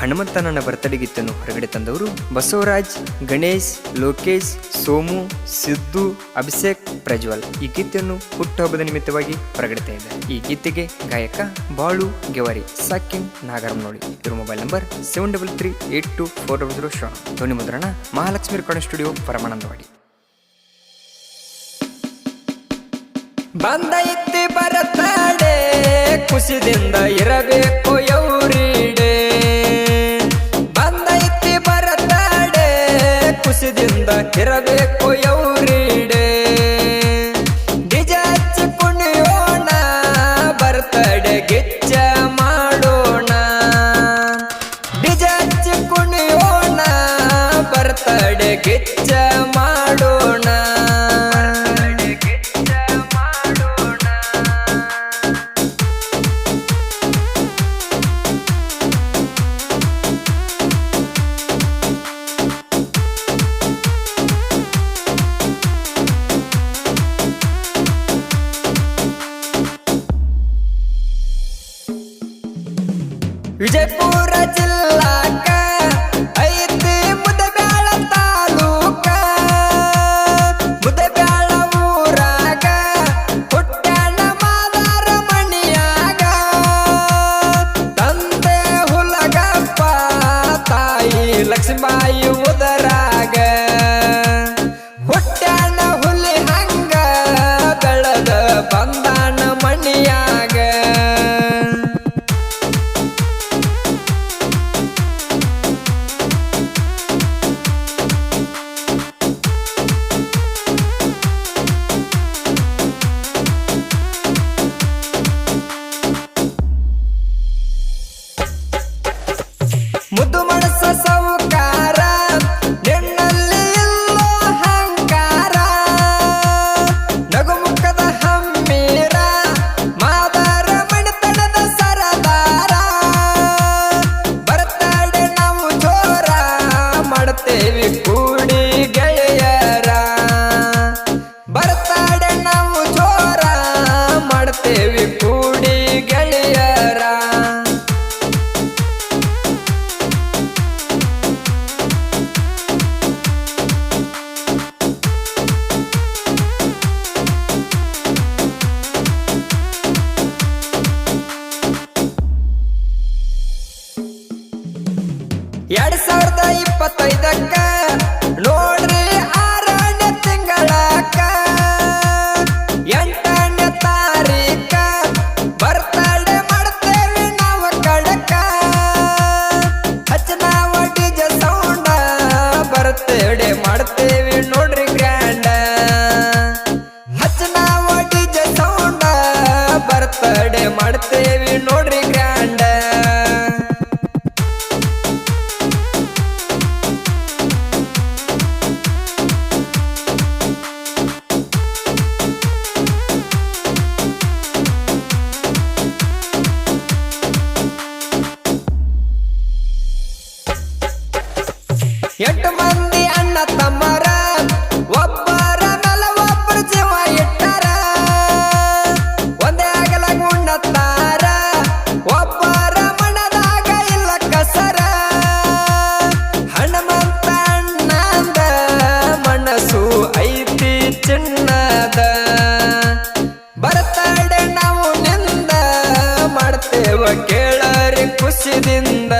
ಹನುಮಂತನನ್ನ birthday ಗೀತನ್ನು ಹೊರಗಡೆ ತಂದವರು ಬಸವರಾಜ್, ಗಣೇಶ್, ಲೋಕೇಶ್, ಸೋಮು, ಸಿದ್ದು, ಅಭಿಷೇಕ್, ಪ್ರಜ್ವಲ್. ಈ ಗೀತೆಯನ್ನು ಹುಟ್ಟುಹಬ್ಬದ ನಿಮಿತ್ತವಾಗಿ ಹೊರಗಡೆ ತಂದಿದ್ದಾರೆ ಈ ಗೀತೆಗೆ ಗಾಯಕ ಬಾಳು ಗೆವಾರಿ, ಸಾಕಿನ್ ನೋಡಿ ಇವರು mobile number seven double three eight two four double zero show ಧ್ವನಿ ಮುದ್ರಣ ಮಹಾಲಕ್ಷ್ಮಿ ರೆಕಾರ್ಡಿಂಗ್ ಸ್ಟುಡಿಯೋ ಪರಮಾನಂದವಾಡಿ ಬಂದೈತಿ ಬರತಾಡೆ ಖುಷಿದಿಂದ ಇರಬೇಕು. ಕುಣಿಯೋಣ ಬರ್ತಡೆ ಕಿಚ್ಚ ಮಾಡೋಣ. flexing by. ಬರ್ತೇವೆ ಮಾಡ್ತೇವಿ ನೋಡ್ರಿ ಗ್ರ್ಯಾಂಡ ಹಚ್ಚ ನಾವು ಡಿಜೆ ಸೌಂಡ ಬರ್ತಡೆ ಮಾಡ್ತೇವಿ. ಎಂಟು ಮಂದಿ ಅಣ್ಣ ತಮ್ಮರ, ಒಬ್ಬರ ನಲ ಒಬ್ಬರ ಜೀವ ಇಟ್ಟರ. ಒಂದೇ ಆಗಲ ಗುಂಡತ್ತಾರ ಒಬ್ಬರ ಮನದಾಗ ಇಲ್ಲ ಕಸರ. ಹಣಮಂತ ಅಣ್ಣಂದ ಮನಸ್ಸು ಐತಿ ಚಿನ್ನದ. ಬರ್ತಾಡೆ ನಾವು ನಿಂದ, ಮಾಡ್ತೇವ ಕೇಳರಿ ಖುಷಿದಿಂದ.